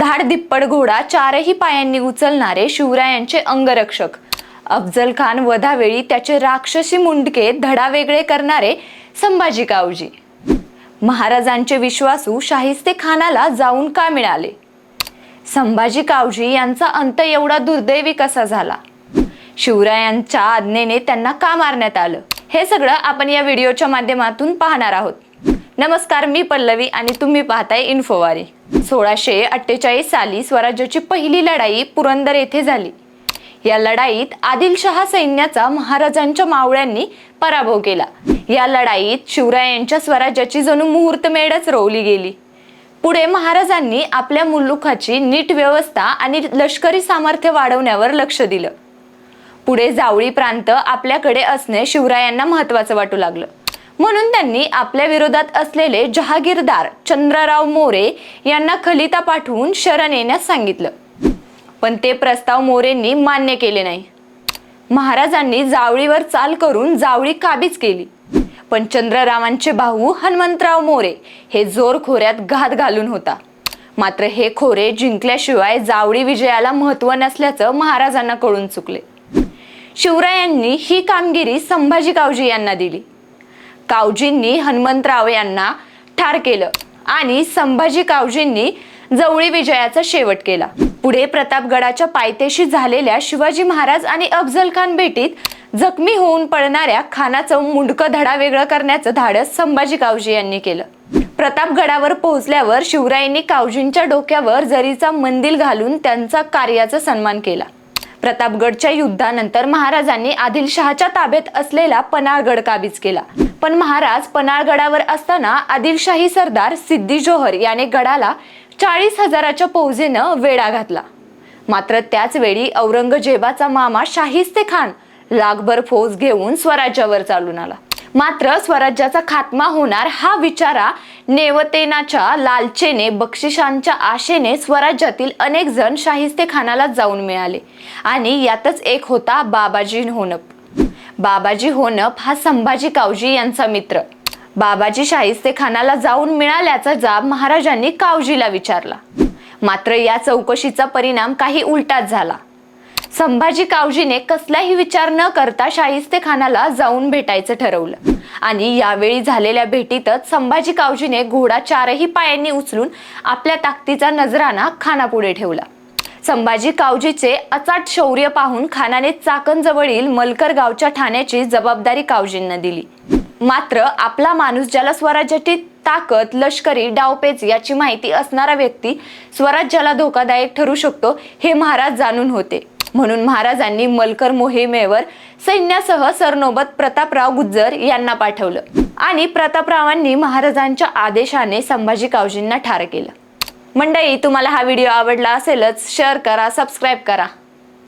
धाडदिप्पड घोडा चारही पायांनी उचलणारे शिवरायांचे अंगरक्षक. अफजल खान वधावेळी त्याचे राक्षसी मुंडके धडा वेगळे करणारे संभाजी कावजी महाराजांचे विश्वासू शाहिस्ते खानाला जाऊन का मिळाले? संभाजी कावजी यांचा अंत एवढा दुर्दैवी कसा झाला? शिवरायांच्या आज्ञेने त्यांना का मारण्यात आलं? हे सगळं आपण या व्हिडिओच्या माध्यमातून पाहणार आहोत. नमस्कार मी पल्लवी आणि तुम्ही पाहताय इन्फोवारी. सोळाशे अठ्ठेचाळीस साली स्वराज्याची पहिली लढाई पुरंदर येथे झाली. या लढाईत आदिलशहा सैन्याचा महाराजांच्या मावळ्यांनी पराभव केला. या लढाईत शिवरायांच्या स्वराज्याची जणू मुहूर्तमेढच रोवली गेली. पुढे महाराजांनी आपल्या मुलुखाची नीट व्यवस्था आणि लष्करी सामर्थ्य वाढवण्यावर लक्ष दिलं. पुढे जावळी प्रांत आपल्याकडे असणे शिवरायांना महत्वाचं वाटू लागलं. म्हणून त्यांनी आपल्या विरोधात असलेले जहागीरदार चंद्रराव मोरे यांना खलिता पाठवून शरण येण्यास सांगितलं. पण ते प्रस्ताव मोरेंनी मान्य केले नाही. महाराजांनी जावळीवर चाल करून जावळी काबीज केली. पण चंद्ररावांचे भाऊ हनुमंतराव मोरे हे जोर खोऱ्यात घात घालून होता. मात्र हे खोरे जिंकल्याशिवाय जावळी विजयाला महत्त्व नसल्याचं महाराजांना कळून चुकले. शिवरायांनी ही कामगिरी संभाजी कावजी यांना दिली. कावजींनी हनुमंतराव यांना ठार केलं आणि संभाजी कावजींनी जवळी विजयाचा शेवट केला. पुढे प्रतापगडाच्या पायथ्याशी झालेल्या शिवाजी महाराज आणि अफजल खान भेटीत जखमी होऊन पडणाऱ्या खानाचं मुंडकं धडा वेगळं करण्याचं धाडस संभाजी कावजी यांनी केलं. प्रतापगडावर पोहोचल्यावर शिवरायांनी कावजींच्या डोक्यावर जरीचा मंदिल घालून त्यांचा कार्याचा सन्मान केला. प्रतापगडच्या युद्धानंतर महाराजांनी आदिलशहाच्या ताब्यात असलेला पन्हाळगड काबीज केला. पण महाराज पन्हाळगडावर असताना आदिलशाही सरदार सिद्धी जोहर याने गडाला चाळीस हजाराच्या फौजेनं वेढा घातला. मात्र त्याच वेळी औरंगजेबाचा मामा शाहिस्ते खान लाखभर फौज घेऊन स्वराज्यावर चालून आला. मात्र स्वराज्याचा खात्मा होणार हा विचारा नेवतेनाच्या लालचेने बक्षिसांच्या आशेने स्वराज्यातील अनेक जण शाहिस्ते खानाला जाऊन मिळाले. आणि यातच एक होता बाबाजी होनप. बाबाजी होनप हा संभाजी कावजी यांचा मित्र. बाबाजी शाहिस्ते खानाला जाऊन मिळाल्याचा जाब महाराजांनी कावजीला विचारला. मात्र या चौकशीचा परिणाम काही उलटाच झाला. संभाजी कावजीने कसलाही विचार न करता शाहिस्ते खानाला जाऊन भेटायचं ठरवलं. आणि यावेळी झालेल्या भेटीतच संभाजी कावजीने घोडा चारही पायांनी उचलून आपल्या ताकदीचा नजराना खानापुढे ठेवला. संभाजी कावजीचे अचाट शौर्य पाहून खानाने चाकणजवळील मलकर गावच्या ठाण्याची जबाबदारी कावजींना दिली. मात्र आपला माणूस ज्याला स्वराज्याची ताकद लष्करी डावपेच याची माहिती असणारा व्यक्ती स्वराज्याला धोकादायक ठरू शकतो हे महाराज जाणून होते. म्हणून महाराजांनी मलकर मोहिमेवर सैन्यासह सरनोबत प्रतापराव गुज्जर यांना पाठवलं. आणि प्रतापरावांनी महाराजांच्या आदेशाने संभाजी कावजींना ठार केलं. मंडळी तुम्हाला हा व्हिडिओ आवडला असेलच शेअर करा सबस्क्राईब करा.